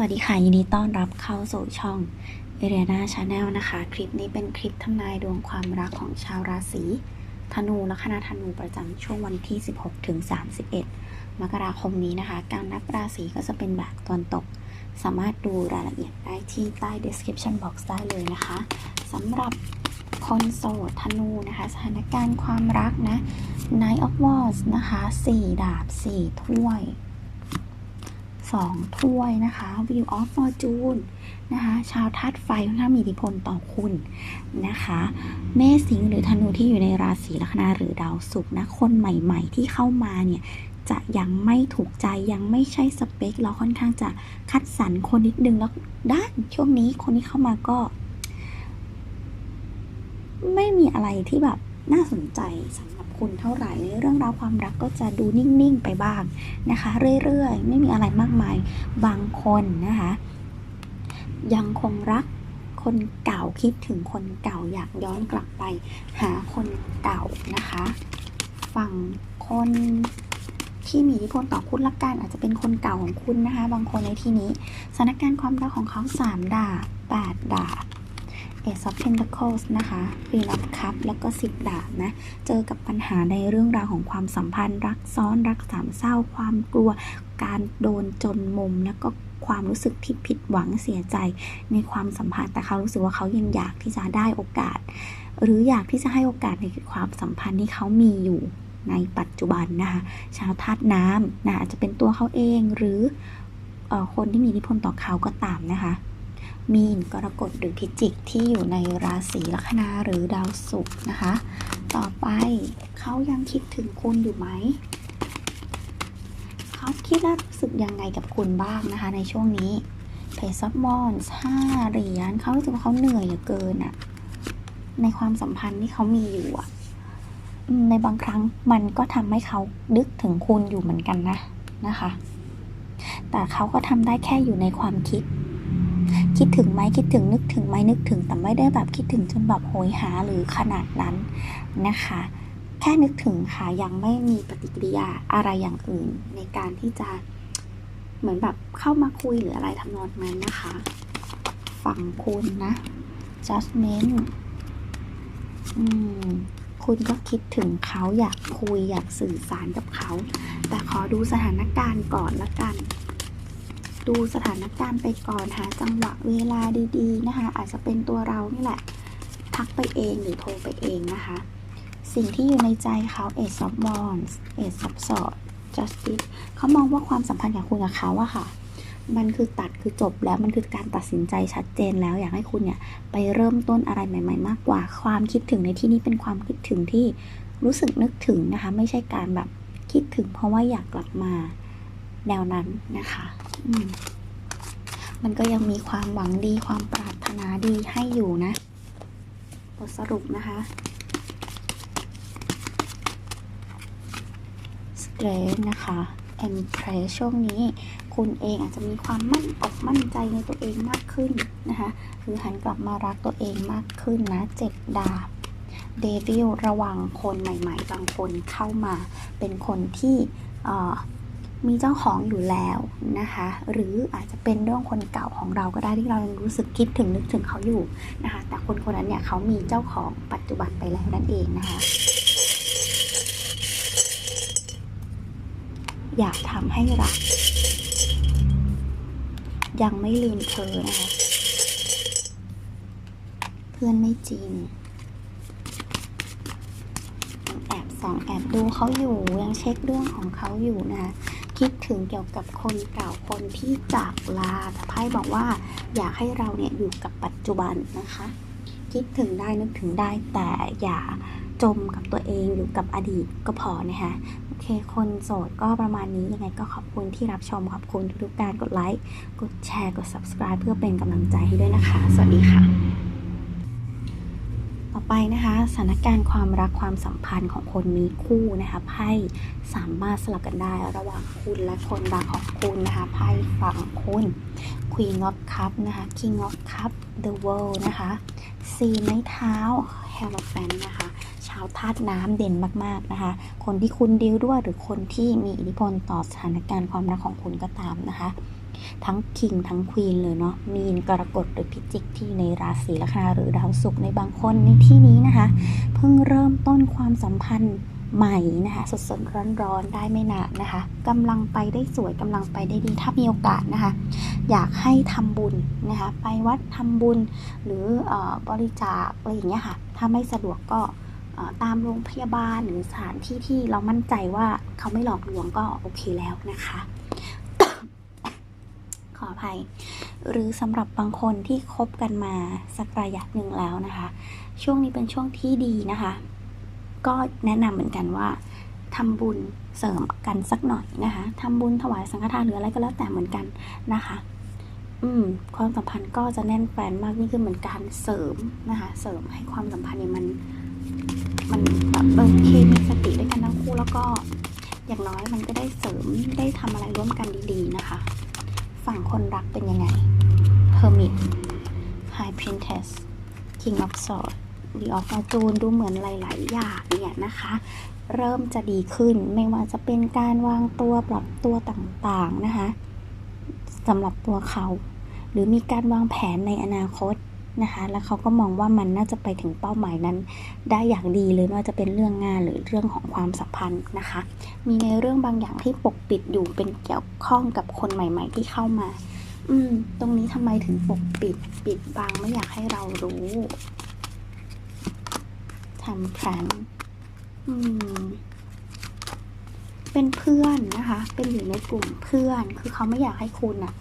สวัสดีค่ะ ยินดีต้อนรับเข้าสู่ช่องเอเรียนาชาแนลนะคะ คลิปนี้เป็นคลิปทำนายดวงความรักของชาวราศีธนูและคณะธนูประจำช่วงวันที่ 16ถึง31 มกราคมนี้นะคะ การนับราศีก็จะเป็นแบบตอนตก สามารถดูรายละเอียดได้ที่ใต้ description box ได้เลยนะคะสำหรับคนโสดธนูนะคะ สถานการณ์ความรักนะ Knight of Wands นะคะ 4 ดาบ 4 ถ้วย 2 ถ้วยนะคะ Wheel of Fortune นะคะชาวธาตุไฟค่อนข้างมีอิทธิพลต่อคุณนะคะ เมษสิงหรือธนูที่อยู่ในราศีลัคนาหรือดาวศุกร์นะคนใหม่ๆ ที่เข้ามาเนี่ยจะยังไม่ถูกใจยังไม่ใช่สเปค เราค่อนข้างจะคัดสรรคนนิดนึงแล้วด้านช่วงนี้คนที่เข้ามาก็ ไม่มีอะไรที่แบบน่าสนใจสำ คุณเท่าไหร่ในเรื่องราวความรักก็จะดูนิ่งๆไปบ้างนะคะ เรื่อยๆ ไม่มีอะไรมากมายบางคนนะคะ ยังคงรักคนเก่าคิดถึงคนเก่าอยากย้อนกลับไป หาคนเก่านะคะ ฝั่งคนที่มีอิทธิพลต่อคุณละกันอาจจะเป็นคนเก่าของคุณนะคะ บางคนในที่นี้สถานการณ์ความรักของเขาสามดาบแปดดาบ Ace of Pentacles นะคะ Queen of Cup แล้วก็สิบดาบนะ เจอกับปัญหาในเรื่องราวของความสัมพันธ์ รักซ้อนรักสามเศร้า ความกลัว การโดนจนมุม แล้วก็ความรู้สึกที่ผิดหวังเสียใจในความสัมพันธ์ แต่เขารู้สึกว่าเขายังอยากที่จะได้โอกาส หรืออยากที่จะให้โอกาสในความสัมพันธ์ที่เขามีอยู่ในปัจจุบันนะคะ ชาวธาตุน้ำนะอาจจะเป็นตัวเขาเองหรือออคนที่มีอิทธิพลต่อเขาก็ตามนะคะ มีนกรกฎหรือพิจิกที่อยู่ในราศีลัคนาหรือดาวศุกร์นะคะ ต่อไปเขายังคิดถึงคุณอยู่ไหมเขาคิดและรู้สึกยังไงกับคุณบ้างนะคะ ในช่วงนี้เพซอฟมอนส์ห้าเหรียญเขารู้สึกว่าเขาเหนื่อยเหลือเกินอะในความสัมพันธ์ที่เขามีอยู่อะในบางครั้งมันก็ทำให้เขานึกถึงคุณอยู่เหมือนกันนะนะคะ แต่เขาก็ทำได้แค่อยู่ในความคิด คิดถึงไหมคิดถึงนึกถึงไหมนึกถึง แต่ไม่ได้แบบคิดถึงจนแบบโหยหาหรือขนาดนั้นนะคะ แค่นึกถึงค่ะยังไม่มีปฏิกิริยาอะไรอย่างอื่น ในการที่จะเหมือนแบบเข้ามาคุยหรืออะไรทำนองนั้นนะคะ ฝั่งคุณนะ judgment อืมคุณก็คิดถึงเขาอยากคุยอยากสื่อสารกับเขา แต่ขอดูสถานการณ์ก่อนละกัน ดูสถานการณ์ไปก่อนหาจังหวะเวลาดีๆนะคะ อาจจะเป็นตัวเรานี่แหละ ทักไปเองหรือโทรไปเองนะคะ สิ่งที่อยู่ในใจเขา Ace of Wands Ace of Swords Justice เขามองว่าความสัมพันธ์ของคุณกับเขาอะค่ะ มันคือตัดคือจบแล้วมันคือการตัดสินใจชัดเจนแล้วอยากให้คุณเนี่ยไปเริ่มต้นอะไรใหม่ ๆ มากกว่า ความคิดถึงในที่นี้เป็นความคิดถึงที่รู้สึกนึกถึงนะคะ ไม่ใช่การแบบคิดถึงเพราะว่าอยากกลับมาแนวนั้นนะคะ มันก็ยังมีความหวังดีความปรารถนาดีให้อยู่นะ บทสรุปนะคะ สเตรนนะคะ Empress ช่วงนี้คุณเองอาจจะมีความมั่นอกมั่นใจในตัวเองมากขึ้นนะคะหรือหันกลับมารักตัวเองมากขึ้นนะเจ็ดดาบเดวิลระวังคนใหม่ ๆ บางคนเข้ามาเป็นคนที่อ่อ มีเจ้าของอยู่แล้วนะคะ หรืออาจจะเป็นเรื่องคนเก่าของเราก็ได้ที่เรายังรู้สึกคิดถึงนึกถึงเขาอยู่นะคะ แต่คนคนนั้นเนี่ยเขามีเจ้าของปัจจุบันไปแล้วนั่นเองนะคะ อยากทำให้รัก ยังไม่ลืมเธอนะคะ เพื่อนไม่จริงแอบส่องแอบดูเขาอยู่ยังเช็คเรื่องของเขาอยู่นะคะ คิดถึงเกี่ยวกับคนเก่าคนที่จากลาแต่ไพ่บอกว่า อยากให้เราเนี่ยอยู่กับปัจจุบันนะคะ คิดถึงได้นึกถึงได้แต่อย่าจมกับตัวเองอยู่กับอดีตก็พอนะคะโอเคคนโสดก็ประมาณนี้ยังไงก็ขอบคุณที่รับชมขอบคุณทุกๆการกดไลค์กดแชร์กด subscribe เพื่อเป็นกำลังใจให้ด้วยนะคะ สวัสดีค่ะ ไปนะคะสถานการณ์ความรักความสัมพันธ์ของคนมีคู่นะคะไพ่สามารถสลับกันได้ระหว่างคุณและคนรักของคุณนะคะไพ่ฝั่งคุณ Queen of Cup นะคะ King of Cup The World นะคะซีไม้เท้า h e r o p h a n t นะคะ ชาวธาตุน้ำเด่นมากๆนะคะ คนที่คุณดิวด้วยหรือคนที่มีอิทธิพลต่อสถานการณ์ความรักของคุณก็ตามนะคะ ทั้งคิงทั้งควีนเลยเนาะมีนกรกฎหรือพิจิกที่อยู่ในราศีลัคนาหรือดาวศุกร์ในบางคนในที่นี้นะคะ เพิ่งเริ่มต้นความสัมพันธ์ใหม่นะคะสดสดร้อนร้อนๆได้ไม่นานนะคะกำลังไปได้สวยกำลังไปได้ดีถ้ามีโอกาสนะคะ อยากให้ทำบุญนะคะไปวัดทำบุญหรืออบริจาคอะไรอย่างเงี้ยค่ะ ถ้าไม่สะดวกก็ตามโรงพยาบาลหรือสถานที่ที่เรามั่นใจว่าเขาไม่หลอกลวงก็โอเคแล้วนะคะ ภัย หรือสำหรับบางคนที่คบกันมาสักระยะหนึ่งแล้วนะคะ ช่วงนี้เป็นช่วงที่ดีนะคะ ก็แนะนำเหมือนกันว่าทำบุญเสริมกันสักหน่อยนะคะทำบุญถวายสังฆทานหรืออะไรก็แล้วแต่เหมือนกันนะคะ อืม ความสัมพันธ์ก็จะแน่นแฟนมากยิ่งขึ้นเหมือนการเสริมนะคะ เสริมให้ความสัมพันธ์เนี่ยมัน มันแบบโอเคมีสติด้วยกันทั้งคู่แล้วก็ อย่างน้อยมันก็ได้เสริมได้ทำอะไรร่วมกันดีๆนะคะ ฝั่งคนรักเป็นยังไง Hermit High Princess King of Swords ดีออฟมาจูนดูเหมือนหลาย ๆ อย่างเนี่ยนะคะ เริ่มจะดีขึ้นไม่ว่าจะเป็นการวางตัวปรับตัวต่าง ๆ นะคะสำหรับตัวเขา หรือมีการวางแผนในอนาคต นะคะ แล้วเขาก็มองว่ามันน่าจะไปถึงเป้าหมายนั้น ได้อย่างดีเลยไม่ว่าจะเป็นเรื่องงานหรือเรื่องของความสัมพันธ์นะคะ มีในเรื่องบางอย่างที่ปกปิดอยู่เป็นเกี่ยวข้องกับคนใหม่ ๆ ที่เข้ามา อืม ตรงนี้ทำไมถึงปกปิด ปิดบังไม่อยากให้เรารู้ทำแพลนอืมเป็นเพื่อนนะคะ เป็นอยู่ในกลุ่มเพื่อน คือเขาไม่อยากให้คุณอะ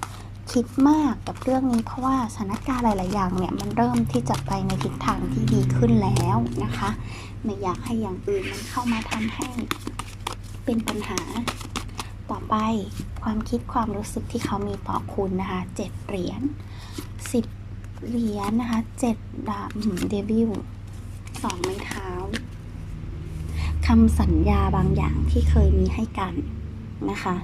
คิดมากกับเรื่องนี้ เพราะว่าสถานการณ์หลาย ๆ อย่างเนี่ยมันเริ่มที่จะไปในทิศทางที่ดีขึ้นแล้วนะคะ ไม่อยากให้อย่างอื่นมันเข้ามาทำให้เป็นปัญหา ต่อไปความคิดความรู้สึกที่เขามีต่อคุณนะคะเจ็ดเหรียญสิบเหรียญนะคะเจ็ดดาบเดวิลสองไม้เท้าคำสัญญาบางอย่างที่เคยมีให้กันนะคะ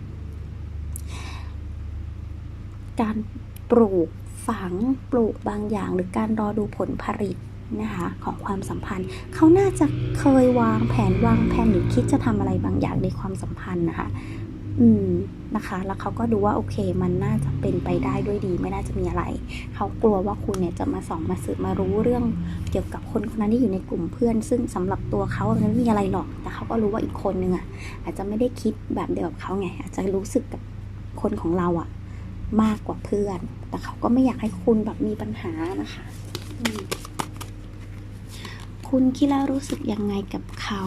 การปลูกฝังปลูกบางอย่าง หรือการรอดูผลผลิตนะคะของความสัมพันธ์ เขาน่าจะเคยวางแผนวางแผนหรือคิดจะทำอะไรบางอย่างในความสัมพันธ์นะคะอืมนะคะ แล้วเขาก็ดูว่าโอเค มันน่าจะเป็นไปได้ด้วยดี ไม่น่าจะมีอะไร เขากลัวว่าคุณเนี่ยจะมาส่องมาสืบมารู้เรื่องเกี่ยวกับคนคนนั้นที่อยู่ในกลุ่มเพื่อน ซึ่งสำหรับตัวเขามันไม่มีอะไรหรอก แต่เขาก็รู้ว่าอีกคนนึงอะอาจจะไม่ได้คิดแบบเดียวกับเขาไง อาจจะรู้สึกกับคนของเราอะ มากกว่าเพื่อน แต่เขาก็ไม่อยากให้คุณแบบมีปัญหานะคะ คุณคิดแล้วรู้สึกยังไงกับเขา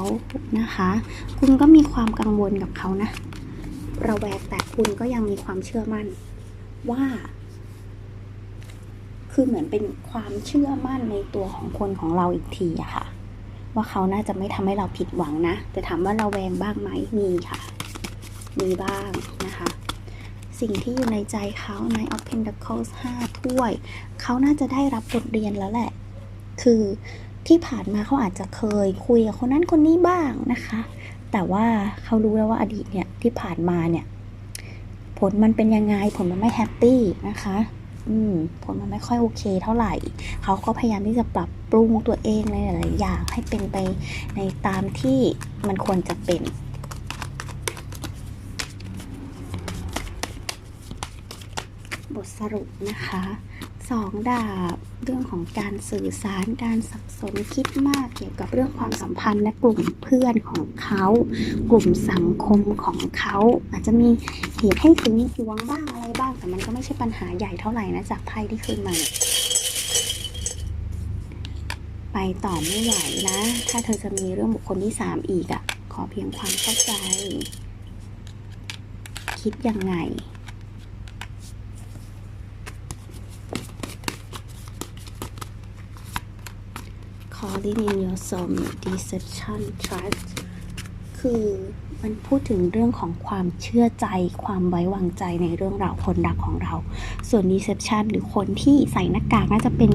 นะคะ คุณก็มีความกังวลกับเขานะ ระแวงแต่คุณก็ยังมีความเชื่อมั่นว่า คือเหมือนเป็นความเชื่อมั่นในตัวของคนของเราอีกทีอะค่ะ ว่าเขาน่าจะไม่ทำให้เราผิดหวังนะ แต่ถามว่าเราแวงบ้างไหมมีค่ะ มีบ้างนะคะ สิ่งที่อยู่ในใจเขาใน of Pentacles 5ถ้วย เขาน่าจะได้รับบทเรียนแล้วแหละ คือที่ผ่านมาเขาอาจจะเคยคุยกับคนนั้นคนนี้บ้างนะคะ แต่ว่าเขารู้แล้วว่าอดีตเนี่ยที่ผ่านมาเนี่ย ผลมันเป็นยังไง ผลมันไม่แฮปปี้นะคะอืมผลมันไม่ค่อยโอเคเท่าไหร่ เขาก็พยายามที่จะปรับปรุงตัวเองในหลาย ๆ อย่างให้เป็นไปในตามที่มันควรจะเป็น บทสรุปนะคะสองดาบเรื่องของการสื่อสารการสับสนคิดมากเกี่ยวกับเรื่องความสัมพันธ์และกลุ่มเพื่อนของเขา กลุ่มสังคมของเขา อาจจะมีเหตุให้ถึงหวงบ้างอะไรบ้าง แต่มันก็ไม่ใช่ปัญหาใหญ่เท่าไหร่นะจากไพ่ที่ขึ้นมาไปต่อไม่ไหวนะ ถ้าเธอจะมีเรื่องบุคคลที่สามอีกอะ่ะ ขอเพียงความเข้าใจ คิดยังไง calling in your soulmate deception trust คือมันพูดถึงเรื่องของความเชื่อใจ ความไว้วางใจในเรื่องราวคนรักของเรา ส่วน deception หรือคนที่ใส่หน้ากากน่าจะเป็น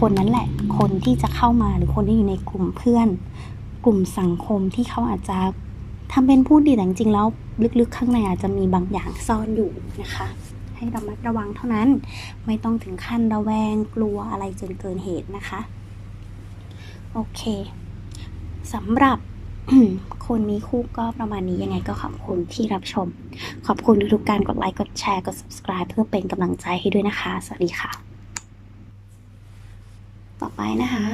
คนนั้นแหละ คนที่จะเข้ามาหรือคนที่อยู่ในกลุ่มเพื่อน กลุ่มสังคมที่เขาอาจจะทำเป็นพูดดีแต่จริงๆแล้ว ลึกๆ ข้างในอาจจะมีบางอย่างซ่อนอยู่นะคะ ให้ระมัดระวังเท่านั้น ไม่ต้องถึงขั้นระแวงกลัวอะไรจนเกินเหตุนะคะ โอเคสำหรับคนมีคู่ก็ประมาณนี้ยังไงก็ขอบคุณที่รับชม ขอบคุณทุกๆการกดไลค์ กดแชร์ กด subscribe เพื่อเป็นกำลังใจให้ด้วยนะคะ สวัสดีค่ะ ต่อไปนะคะ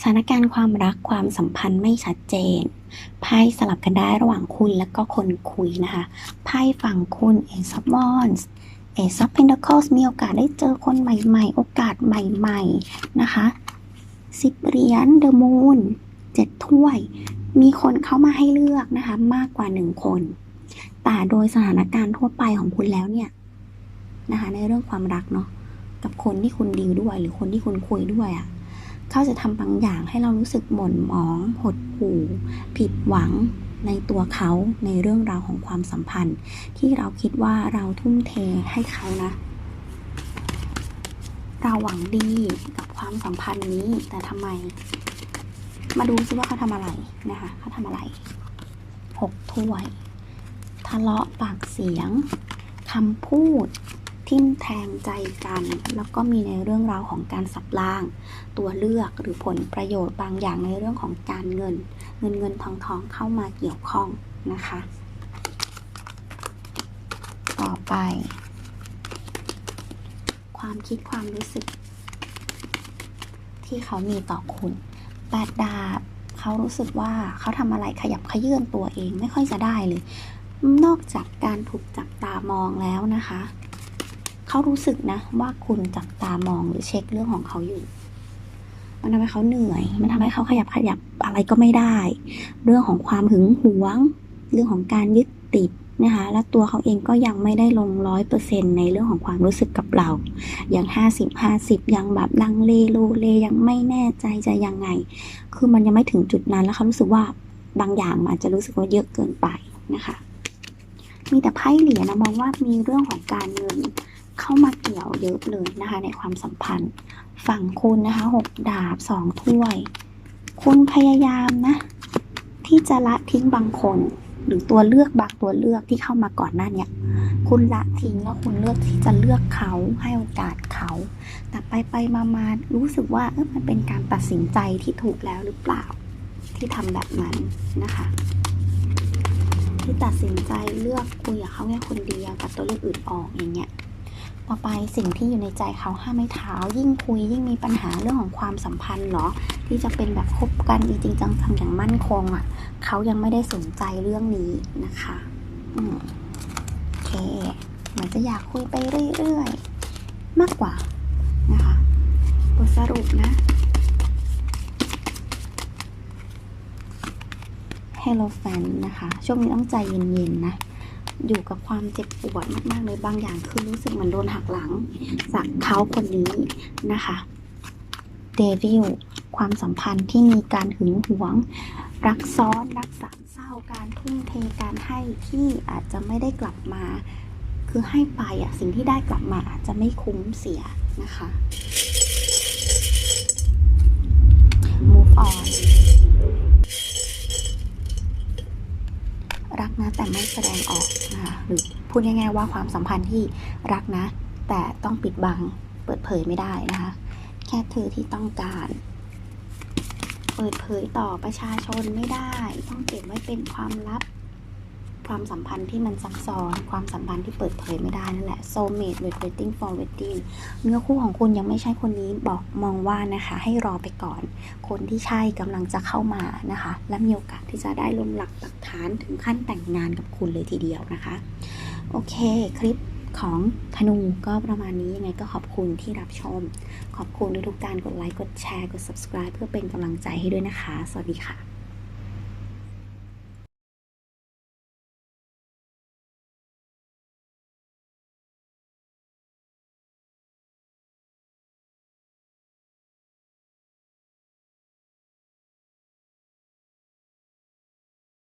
สถานการณ์ความรักความสัมพันธ์ไม่ชัดเจน ไพ่สลับกันได้ระหว่างคุณและก็คนคุยนะคะ ไพ่ฝั่งคุณ Ace of Wands Ace of Pentacles มีโอกาสได้เจอคนใหม่ๆ โอกาสใหม่ ๆ นะคะ สิบเหรียญ The Moon เจ็ดถ้วย มีคนเข้ามาให้เลือกนะคะ มากกว่าหนึ่งคน แต่โดยสถานการณ์ทั่วไปของคุณแล้วเนี่ยนะคะ ในเรื่องความรักเนาะกับคนที่คุณดีลด้วย หรือคนที่คุณคุยด้วยอะ่ะเขาจะทำบางอย่างให้เรารู้สึกหม่นหมอง หดหู่ ผิดหวังในตัวเขาในเรื่องราวของความสัมพันธ์ ที่เราคิดว่าเราทุ่มเทให้เขานะ เราหวังดีกับความสัมพันธ์นี้ แต่ทำไม มาดูซิว่าเขาทำอะไรนะคะเขาทำอะไรหกถ้วย ทะเลาะปากเสียงคำพูดทิ่มแทงใจกัน แล้วก็มีในเรื่องราวของการสับล่าง ตัวเลือกหรือผลประโยชน์บางอย่างในเรื่องของการเงิน เงินเงินทองทองเข้ามาเกี่ยวข้องนะคะ ต่อไป ความคิดความรู้สึก ที่เขามีต่อคุณแปดดาบเขารู้สึกว่าเขาทำอะไรขยับขยื่นตัวเองไม่ค่อยจะได้เลย นอกจากการถูกจับตามองแล้วนะคะ เขารู้สึกนะว่าคุณจับตามองหรือเช็คเรื่องของเขาอยู่ มันทำให้เขาเหนื่อย มันทำให้เขาขยับขยับอะไรก็ไม่ได้ เรื่องของความหึงหวง เรื่องของการยึดติด นะคะและตัวเขาเองก็ยังไม่ได้ลงร้อยเปอร์เซ็นในเรื่องของความรู้สึกกับเราอย่างห้าสิบห้าสิบยังแบบลังเลโลเลยังไม่แน่ใจจะยังไง คือมันยังไม่ถึงจุดนั้นแล้วเขารู้สึกว่าบางอย่างมันอาจจะรู้สึกว่าเยอะเกินไปนะคะ มีแต่ไพ่เหรียญนะมองว่ามีเรื่องของการเงินเข้ามาเกี่ยวเยอะเลยนะคะ ในความสัมพันธ์ ฝั่งคุณนะคะหกดาบสองถ้วย คุณพยายามนะ ที่จะละทิ้งบางคน หรือตัวเลือกบางตัวเลือกที่เข้ามาก่อนหน้าเนี่ยคุณละทิ้งแล้วคุณเลือกที่จะเลือกเขาให้โอกาสเขา แต่ไปไปมามารู้สึกว่าเออมันเป็นการตัดสินใจที่ถูกแล้วหรือเปล่า ที่ทำแบบนั้นนะคะ ที่ตัดสินใจเลือกคุยกับเขาแค่คนเดียวตัดตัวเลือกอื่นออกอย่างเงี้ย ต่อไปสิ่งที่อยู่ในใจเขาห้ามไม่เท้ายิ่งคุยยิ่งมีปัญหาเรื่องของความสัมพันธ์เหรอที่จะเป็นแบบคบกันจริงจังๆอย่างมั่นคงอะเขายังไม่ได้สนใจเรื่องนี้นะคะอืมโอเคเหมือนจะอยากคุยไปเรื่อยๆมากกว่านะคะบทสรุปนะ Hello Fan นะคะ ช่วงนี้ต้องใจเย็นๆนะ อยู่กับความเจ็บปวดมาก ๆ เลยบางอย่างคือรู้สึกเหมือนโดนหักหลัง จากเขาคนนี้นะคะเดวิลความสัมพันธ์ที่มีการหึงหวง รักซ้อนรักสามเศร้าการทุ่มเทการให้ที่อาจจะไม่ได้กลับมา คือให้ไปอะสิ่งที่ได้กลับมาอาจจะไม่คุ้มเสียนะคะ move on รักนะแต่ไม่แสดงออกนะคะหรือพูดง่ายๆว่าความสัมพันธ์ที่รักนะ แต่ต้องปิดบังเปิดเผยไม่ได้นะคะ แค่เธอที่ต้องการ เปิดเผยต่อประชาชนไม่ได้ ต้องเก็บไว้เป็นความลับ ความสัมพันธ์ที่มันซับซ้อน ความสัมพันธ์ที่เปิดเผยไม่ได้นั่นแหละ soulmate with waiting for wedding เนื้อคู่ของคุณยังไม่ใช่คนนี้บอกมองว่านะคะ ให้รอไปก่อน คนที่ใช่กำลังจะเข้ามานะคะ และมีโอกาสที่จะได้ลงหลักปักฐานถึงขั้นแต่งงานกับคุณเลยทีเดียวนะคะ โอเคคลิปของธนูก็ประมาณนี้ยังไงก็ขอบคุณที่รับชม ขอบคุณทุกๆการกดไลค์กดแชร์กด subscribe เพื่อเป็นกำลังใจให้ด้วยนะคะ สวัสดีค่ะ